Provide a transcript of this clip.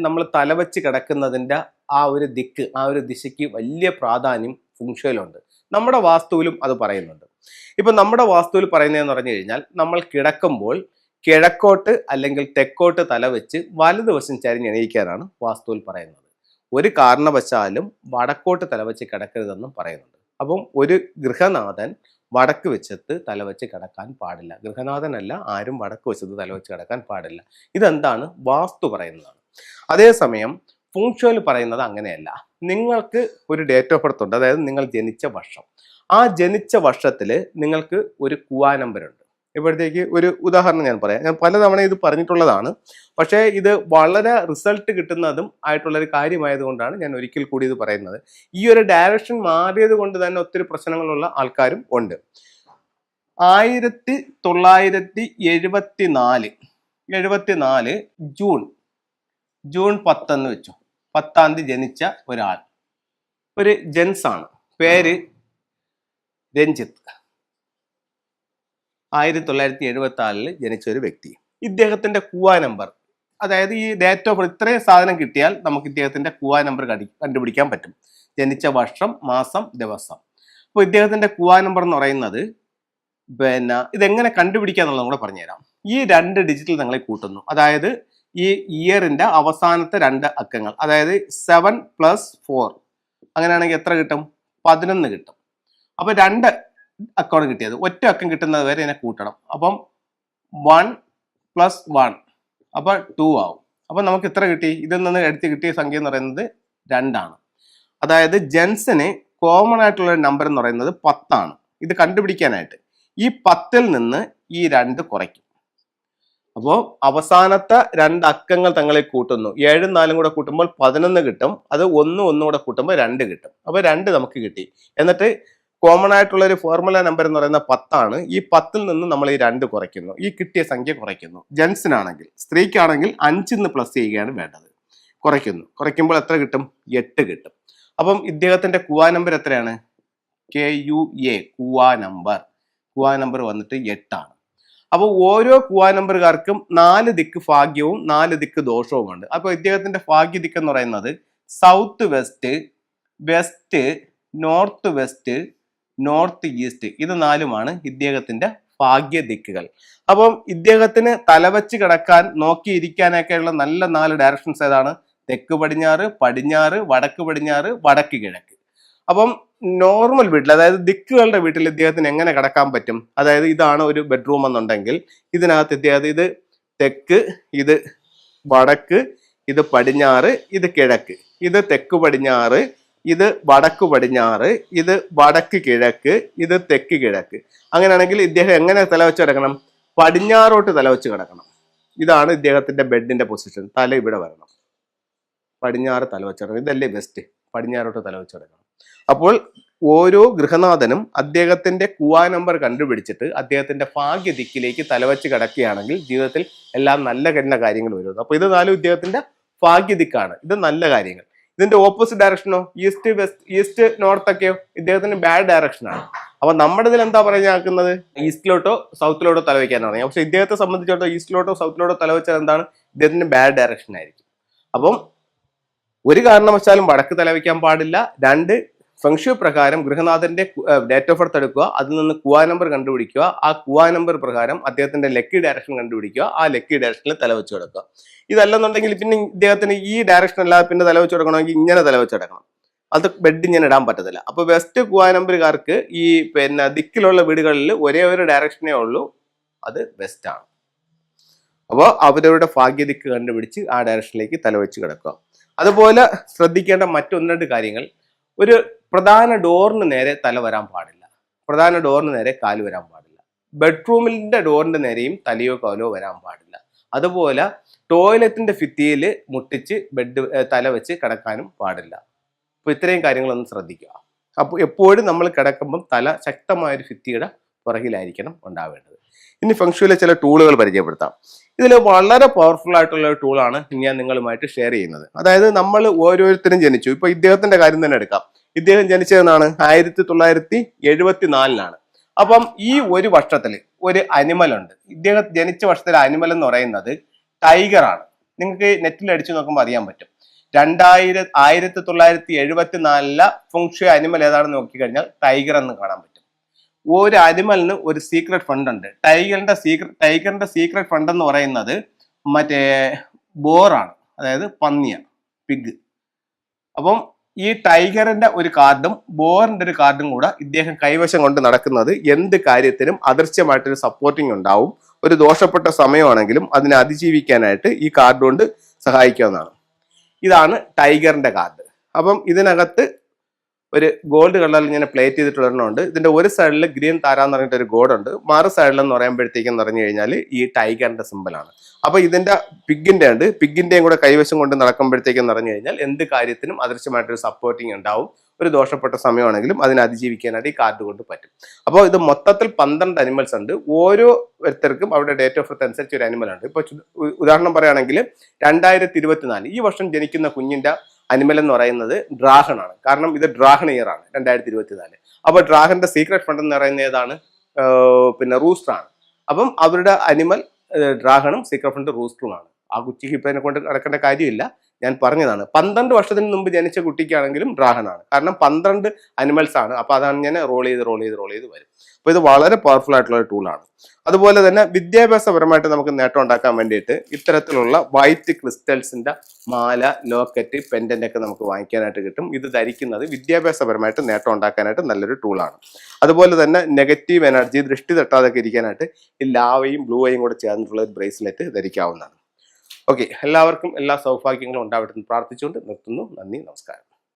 നമ്മൾ തലവച്ച് കിടക്കുന്നതിന്റെ ആ ഒരു ദിക്ക് ആ ഒരു ദിശയ്ക്ക് വലിയ പ്രാധാന്യം ഫുങ്ഷയിലുണ്ട് നമ്മുടെ വാസ്തുവിലും അത് പറയുന്നുണ്ട്. ഇപ്പം നമ്മുടെ വാസ്തുവിൽ പറയുന്നതെന്ന് പറഞ്ഞു കഴിഞ്ഞാൽ നമ്മൾ കിടക്കുമ്പോൾ കിഴക്കോട്ട് അല്ലെങ്കിൽ തെക്കോട്ട് തലവെച്ച് വലതുവശം ചരിഞ്ഞെണീക്കാനാണ് വാസ്തുവിൽ പറയുന്നത്. ഒരു കാരണവശാലും വടക്കോട്ട് തലവെച്ച് കിടക്കരുതെന്നും പറയുന്നുണ്ട്. അപ്പം ഒരു ഗൃഹനാഥൻ വടക്ക് വെച്ചത്ത് തലവെച്ച് കിടക്കാൻ പാടില്ല. ഗൃഹനാഥനല്ല ആരും വടക്ക് വെച്ചത്ത് തലവെച്ച് കിടക്കാൻ പാടില്ല. ഇതെന്താണ്? വാസ്തു പറയുന്നതാണ്. അതേസമയം ഫുങ്ഷോയിൽ പറയുന്നത് അങ്ങനെയല്ല. നിങ്ങൾക്ക് ഒരു ഡേറ്റ് ഓഫ് ബർത്ത് ഉണ്ട്. അതായത് നിങ്ങൾ ജനിച്ച വർഷം. ആ ജനിച്ച വർഷത്തിൽ നിങ്ങൾക്ക് ഒരു കുവാ നമ്പർ ഉണ്ട്. ഇപ്പോഴത്തേക്ക് ഒരു ഉദാഹരണം ഞാൻ പറയാം. ഞാൻ പലതവണ ഇത് പറഞ്ഞിട്ടുള്ളതാണ്. പക്ഷേ ഇത് വളരെ റിസൾട്ട് കിട്ടുന്നതും ആയിട്ടുള്ള ഒരു കാര്യമായതുകൊണ്ടാണ് ഞാൻ ഒരിക്കൽ കൂടി ഇത് പറയുന്നത്. ഈ ഒരു ഡയറക്ഷൻ മാറിയത് കൊണ്ട് തന്നെ ഒത്തിരി പ്രശ്നങ്ങളുള്ള ആൾക്കാരും ഉണ്ട്. ആയിരത്തി തൊള്ളായിരത്തി എഴുപത്തി നാല് എഴുപത്തി നാല് ജൂൺ ജൂൺ പത്തെന്ന് വെച്ചു. പത്താം തീയതി ജനിച്ച ഒരാൾ. ഒരു ജെൻസ് ആണ്. പേര് രഞ്ജിത്ത്. ആയിരത്തി തൊള്ളായിരത്തി എഴുപത്തി ആറിൽ ജനിച്ച ഒരു വ്യക്തി. ഇദ്ദേഹത്തിന്റെ കുവാ നമ്പർ. അതായത് ഈ ഡേറ്റ് ഓഫ് ഇത്രയും സാധനം കിട്ടിയാൽ നമുക്ക് ഇദ്ദേഹത്തിന്റെ കുവാ നമ്പർ കണ്ടുപിടിക്കാൻ പറ്റും. ജനിച്ച വർഷം മാസം ദിവസം. അപ്പോൾ ഇദ്ദേഹത്തിന്റെ കുവാ നമ്പർ എന്ന് പറയുന്നത് പിന്നെ ഇതെങ്ങനെ കണ്ടുപിടിക്കാന്നുള്ളത് കൂടെ പറഞ്ഞുതരാം. ഈ രണ്ട് ഡിജിറ്റൽ നിങ്ങളെ കൂട്ടുന്നു. അതായത് ഈ ഇയറിന്റെ അവസാനത്തെ രണ്ട് അക്കങ്ങൾ. അതായത് സെവൻ പ്ലസ് ഫോർ അങ്ങനെയാണെങ്കിൽ എത്ര കിട്ടും? പതിനൊന്ന് കിട്ടും. അപ്പോൾ രണ്ട് അക്കമാണ് കിട്ടിയത്. ഒറ്റ അക്കം കിട്ടുന്നത് വരെ ഇതിനെ കൂട്ടണം. അപ്പം വൺ പ്ലസ് വൺ അപ്പൊ ടു ആവും. അപ്പൊ നമുക്ക് ഇത്ര കിട്ടി? ഇതിൽ നിന്ന് എടുത്ത് കിട്ടിയ സംഖ്യ എന്ന് പറയുന്നത് രണ്ടാണ്. അതായത് ജെൻസിന് കോമൺ ആയിട്ടുള്ള നമ്പർ എന്ന് പറയുന്നത് പത്താണ്. ഇത് കണ്ടുപിടിക്കാനായിട്ട്. ഈ പത്തിൽ നിന്ന് ഈ രണ്ട് കുറയ്ക്കും. അപ്പോൾ അവസാനത്തെ രണ്ട് അക്കങ്ങൾ തങ്ങളെ കൂട്ടുന്നു. ഏഴും നാലും കൂടെ കൂട്ടുമ്പോൾ പതിനൊന്ന് കിട്ടും. അത് ഒന്നും ഒന്നും കൂടെ കൂട്ടുമ്പോൾ രണ്ട് കിട്ടും. അപ്പോൾ രണ്ട് നമുക്ക് കിട്ടി. എന്നിട്ട് കോമൺ ആയിട്ടുള്ള ഒരു ഫോർമുല നമ്പർ എന്ന് പറയുന്ന പത്താണ്. ഈ പത്തിൽ നിന്ന് നമ്മൾ ഈ രണ്ട് കുറയ്ക്കുന്നു. ഈ കിട്ടിയ സംഖ്യ കുറയ്ക്കുന്നു. ജെൻസിനാണെങ്കിൽ സ്ത്രീക്കാണെങ്കിൽ അഞ്ചിന്ന് പ്ലസ് ചെയ്യുകയാണ് വേണ്ടത്. കുറയ്ക്കുന്നു. കുറയ്ക്കുമ്പോൾ എത്ര കിട്ടും? എട്ട് കിട്ടും. അപ്പം ഇദ്ദേഹത്തിന്റെ കുവാ നമ്പർ എത്രയാണ്? K U A kua number kua number വന്നിട്ട് എട്ടാണ്. അപ്പോൾ ഓരോ കുവാ നമ്പറുകാർക്കും നാല് ദിക്ക് ഭാഗ്യവും നാല് ദിക്ക് ദോഷവുമുണ്ട്. അപ്പോൾ ഇദ്ദേഹത്തിന്റെ ഭാഗ്യ ദിക്ക് എന്ന് പറയുന്നത് south west west north west north east ഇത് നാലുമാണ് ഇദ്ദേഹത്തിന്റെ ഭാഗ്യ ദിക്കുകൾ അപ്പം ഇദ്ദേഹത്തിന് തലവച്ച് കിടക്കാൻ നോക്കിയിരിക്കാനൊക്കെയുള്ള നല്ല നാല് ഡയറക്ഷൻസ് ഏതാണ്? തെക്ക് പടിഞ്ഞാറ് പടിഞ്ഞാറ് വടക്ക് പടിഞ്ഞാറ് വടക്ക് കിഴക്ക്. അപ്പം നോർമൽ വീട്ടിൽ അതായത് ദിക്കുകളുടെ വീട്ടിൽ ഇദ്ദേഹത്തിന് എങ്ങനെ കിടക്കാൻ പറ്റും? അതായത് ഇതാണ് ഒരു ബെഡ്റൂം എന്നുണ്ടെങ്കിൽ ഇതിനകത്ത് ഇദ്ദേഹം ഇത് തെക്ക് ഇത് വടക്ക് ഇത് പടിഞ്ഞാറ് ഇത് കിഴക്ക്. ഇത് തെക്ക് പടിഞ്ഞാറ് ഇത് വടക്ക് പടിഞ്ഞാറ് ഇത് വടക്ക് കിഴക്ക് ഇത് തെക്ക് കിഴക്ക്. അങ്ങനെയാണെങ്കിൽ ഇദ്ദേഹം എങ്ങനെ തല വെച്ച് കിടക്കണം? പടിഞ്ഞാറോട്ട് തല വെച്ച് കിടക്കണം. ഇതാണ് ഇദ്ദേഹത്തിന്റെ ബെഡിന്റെ പൊസിഷൻ തല ഇവിടെ വരണം. പടിഞ്ഞാറ് തലവെച്ച് കിടക്കണം. ഇതല്ലേ ബെസ്റ്റ് പടിഞ്ഞാറോട്ട് തല വെച്ച് കിടക്കണം. അപ്പോൾ ഓരോ ഗൃഹനാഥനും അദ്ദേഹത്തിന്റെ കുവാ നമ്പർ കണ്ടുപിടിച്ചിട്ട് അദ്ദേഹത്തിന്റെ ഭാഗ്യ ദിക്കിലേക്ക് തലവച്ച് കിടക്കുകയാണെങ്കിൽ ജീവിതത്തിൽ എല്ലാം നല്ല കരുന്ന കാര്യങ്ങൾ വരുന്നത് അപ്പൊ ഇത് നാലും ഇദ്ദേഹത്തിന്റെ ഭാഗ്യ ദിക്കാണ്. ഇത് നല്ല കാര്യങ്ങൾ. ഇതിന്റെ ഓപ്പോസിറ്റ് ഡയറക്ഷനോ ഈസ്റ്റ് വെസ്റ്റ് ഈസ്റ്റ് നോർത്ത് ഒക്കെയോ? ഇദ്ദേഹത്തിന് ബാഡ് ഡയറക്ഷൻ ആണ്. അപ്പൊ നമ്മുടെ ഇതിൽ എന്താ പറഞ്ഞാക്കുന്നത് ഈസ്റ്റിലോട്ടോ സൗത്തിലോട്ടോ തലവെക്കാനാണ് പക്ഷെ ഇദ്ദേഹത്തെ സംബന്ധിച്ചിടത്തോളം ഈസ്റ്റിലോട്ടോ സൗത്തിലോട്ടോ തലവെച്ചാൽ എന്താണ്? ഇദ്ദേഹത്തിന് ബാഡ് ഡയറക്ഷൻ ആയിരിക്കും. അപ്പം ഒരു കാരണവശാലും വടക്ക് തലവയ്ക്കാൻ പാടില്ല. രണ്ട് ഫംഗ്ഷു പ്രകാരം ഗൃഹനാഥന്റെ ഡേറ്റ് ഓഫ് ബർത്ത് എടുക്കുക. അതിൽ നിന്ന് കുവാ നമ്പർ കണ്ടുപിടിക്കുക. ആ കുവാ നമ്പർ പ്രകാരം അദ്ദേഹത്തിന്റെ ലക്കി ഡയറക്ഷൻ കണ്ടുപിടിക്കുക. ആ ലക്കി ഡയറക്ഷനിൽ തലവെച്ച് കിടക്കുക. ഇതല്ലെന്നുണ്ടെങ്കിൽ പിന്നെ ഇദ്ദേഹത്തിന് ഈ ഡയറക്ഷൻ അല്ലാതെ പിന്നെ തലവെച്ച് കിടക്കണമെങ്കിൽ ഇങ്ങനെ തലവെച്ച് കിടക്കണം. അത് ബെഡ് ഇങ്ങനെ ഇടാൻ പറ്റത്തില്ല. അപ്പൊ വെസ്റ്റ് കുവാ നമ്പറുകാർക്ക് ഈ പിന്നെ ദിക്കിലുള്ള വീടുകളിൽ ഒരേ ഒരു ഡയറക്ഷനേ ഉള്ളൂ. അത് വെസ്റ്റ് ആണ്. അപ്പോൾ അവരവരുടെ ഭാഗ്യദിക്ക് കണ്ടുപിടിച്ച് ആ ഡയറക്ഷനിലേക്ക് തലവെച്ച് കിടക്കുക. അതുപോലെ ശ്രദ്ധിക്കേണ്ട മറ്റൊന്ന് രണ്ട് കാര്യങ്ങൾ. ഒരു പ്രധാന ഡോറിന് നേരെ തല വരാൻ പാടില്ല. പ്രധാന ഡോറിന് നേരെ കാൽ വരാൻ പാടില്ല. ബെഡ്റൂമിന്റെ ഡോറിന്റെ നേരെയും തലയോ കാലോ വരാൻ പാടില്ല. അതുപോലെ ടോയ്ലറ്റിന്റെ ഫിത്തിയിൽ മുട്ടിച്ച് ബെഡ് തല വെച്ച് കിടക്കാനും പാടില്ല. അപ്പോൾ ഇത്രയും കാര്യങ്ങളൊന്ന് ശ്രദ്ധിക്കുക. അപ്പോൾ എപ്പോഴും നമ്മൾ കിടക്കുമ്പം തല ശക്തമായൊരു ഫിത്തിയുടെ പുറകിലായിരിക്കണം ഉണ്ടാവേണ്ടത്. ഇനി ഫംഗ്ഷനിലെ ചില ടൂളുകൾ പരിചയപ്പെടുത്താം. ഇതിൽ വളരെ പവർഫുൾ ആയിട്ടുള്ള ഒരു ടൂളാണ് ഞാൻ നിങ്ങളുമായിട്ട് ഷെയർ ചെയ്യുന്നത്. അതായത് നമ്മൾ ഓരോരുത്തരും ജനിച്ചു. ഇപ്പൊ ഇദ്ദേഹത്തിന്റെ കാര്യം തന്നെ എടുക്കാം. ഇദ്ദേഹം ജനിച്ചതെന്നാണ്? ആയിരത്തി തൊള്ളായിരത്തി എഴുപത്തി നാലിലാണ് അപ്പം ഈ ഒരു വർഷത്തിൽ ഒരു അനിമൽ ഉണ്ട്. ഇദ്ദേഹം ജനിച്ച വർഷത്തിലെ അനിമൽ എന്ന് പറയുന്നത് ടൈഗർ ആണ്. നിങ്ങൾക്ക് നെറ്റിൽ അടിച്ചു നോക്കുമ്പോൾ അറിയാൻ പറ്റും. രണ്ടായിര ആയിരത്തി തൊള്ളായിരത്തി എഴുപത്തി നാലിലെ ഫുങ്ഷു അനിമൽ ഏതാണെന്ന് നോക്കിക്കഴിഞ്ഞാൽ ടൈഗർ എന്ന് കാണാൻ പറ്റും. ഒരു അനിമലിന് ഒരു സീക്രട്ട് ഫണ്ട് ഉണ്ട്. ടൈഗറിന്റെ സീക്രട്ട് ടൈഗറിന്റെ സീക്രട്ട് ഫണ്ട് എന്ന് പറയുന്നത് മറ്റേ ബോറാണ് അതായത് പന്നിയ പിഗ് അപ്പം ഈ ടൈഗറിന്റെ ഒരു കാർഡും ബോറിന്റെ ഒരു കാർഡും കൂടെ ഇദ്ദേഹം കൈവശം കൊണ്ട് നടക്കുന്നത് എന്ത് കാര്യത്തിനും അദൃശ്യമായിട്ടൊരു സപ്പോർട്ടിങ് ഉണ്ടാവും. ഒരു ദോഷപ്പെട്ട സമയമാണെങ്കിലും അതിനെ അതിജീവിക്കാനായിട്ട് ഈ കാർഡ് കൊണ്ട് സഹായിക്കാവുന്നതാണ്. ഇതാണ് ടൈഗറിന്റെ കാർഡ് അപ്പം ഇതിനകത്ത് ഒരു ഗോൾഡ് കളറിൽ ഇങ്ങനെ പ്ലേറ്റ് ചെയ്തിട്ടുള്ള ഒരെണ്ണമുണ്ട് ഇതിന്റെ ഒരു സൈഡിൽ ഗ്രീൻ താരാന്ന് പറഞ്ഞിട്ട് ഒരു ഗോഡ് ഉണ്ട്. മറു സൈഡിൽ എന്ന് പറയുമ്പോഴത്തേക്കും എന്ന് പറഞ്ഞു കഴിഞ്ഞാൽ ഈ ടൈഗറിന്റെ സിമ്പലാണ് അപ്പൊ ഇതിന്റെ പിഗിന്റെ ഉണ്ട്. പിഗിന്റെയും കൂടെ കൈവശം കൊണ്ട് നടക്കുമ്പോഴത്തേക്കും എന്ന് പറഞ്ഞു കഴിഞ്ഞാൽ എന്ത് കാര്യത്തിനും അദൃശ്യമായിട്ടൊരു സപ്പോർട്ടിങ് ഉണ്ടാവും. ഒരു ദോഷപ്പെട്ട സമയമാണെങ്കിലും അതിനെ അതിജീവിക്കാനായിട്ട് ഈ കാർഡ് കൊണ്ട് പറ്റും. അപ്പോൾ ഇത് മൊത്തത്തിൽ പന്ത്രണ്ട് അനിമൽസ് ഉണ്ട്. ഓരോ ഒരുത്തർക്കും അവരുടെ ഡേറ്റ് ഓഫ് ബർത്ത് അനുസരിച്ച് ഒരു അനിമൽ ഉണ്ട് ഇപ്പോൾ ഉദാഹരണം പറയുകയാണെങ്കിൽ രണ്ടായിരത്തി ഈ വർഷം ജനിക്കുന്ന കുഞ്ഞിന്റെ അനിമൽ എന്ന് പറയുന്നത് ഡ്രാഗൺ ആണ്. കാരണം ഇത് ഡ്രാഗൺ ഇയർ ആണ് രണ്ടായിരത്തി ഇരുപത്തിനാല് അപ്പോൾ ഡ്രാഗന്റെ സീക്രട്ട് ഫണ്ട് എന്ന് പറയുന്നത് ഏതാണ്? പിന്നെ റൂസ്റ്റർ ആണ്. അപ്പം അവരുടെ അനിമൽ ഡ്രാഗണും സീക്രട്ട് ഫണ്ട് റൂസ്റ്ററും ആണ്. ആ കുച്ചിക്ക് ഇപ്പം എന്നെ കൊണ്ട് നടക്കേണ്ട കാര്യമില്ല. ഞാൻ പറഞ്ഞതാണ്. പന്ത്രണ്ട് വർഷത്തിന് മുമ്പ് ജനിച്ച കുട്ടിക്കാണെങ്കിലും ഡ്രാഗൺ കാരണം പന്ത്രണ്ട് അനിമൽസ് ആണ്. അപ്പൊ അതാണ് ഞാൻ റോൾ ചെയ്ത് റോൾ ചെയ്ത് റോൾ ചെയ്ത് വരും അപ്പൊ ഇത് വളരെ പവർഫുൾ ആയിട്ടുള്ള ഒരു ടൂളാണ് അതുപോലെ തന്നെ വിദ്യാഭ്യാസപരമായിട്ട് നമുക്ക് നേട്ടം ഉണ്ടാക്കാൻ വേണ്ടിയിട്ട് ഇത്തരത്തിലുള്ള വൈറ്റ് ക്രിസ്റ്റൽസിന്റെ മാല ലോക്കറ്റ് പെൻഡന്റ് ഒക്കെ നമുക്ക് വാങ്ങിക്കാനായിട്ട് കിട്ടും. ഇത് ധരിക്കുന്നത് വിദ്യാഭ്യാസപരമായിട്ട് നേട്ടം ഉണ്ടാക്കാനായിട്ട് നല്ലൊരു ടൂളാണ് അതുപോലെ തന്നെ നെഗറ്റീവ് എനർജി ദൃഷ്ടി തട്ടാതൊക്കെ ഇരിക്കാനായിട്ട് ഈ ലാവയും ബ്ലൂവയും കൂടെ ചേർന്നിട്ടുള്ള ഒരു ബ്രേസ്ലെറ്റ് ധരിക്കാവുന്നതാണ്. ഓക്കെ എല്ലാവർക്കും എല്ലാ സൗഭാഗ്യങ്ങളും ഉണ്ടാവട്ടെ എന്ന് പ്രാർത്ഥിച്ചുകൊണ്ട് നിർത്തുന്നു. നന്ദി നമസ്കാരം.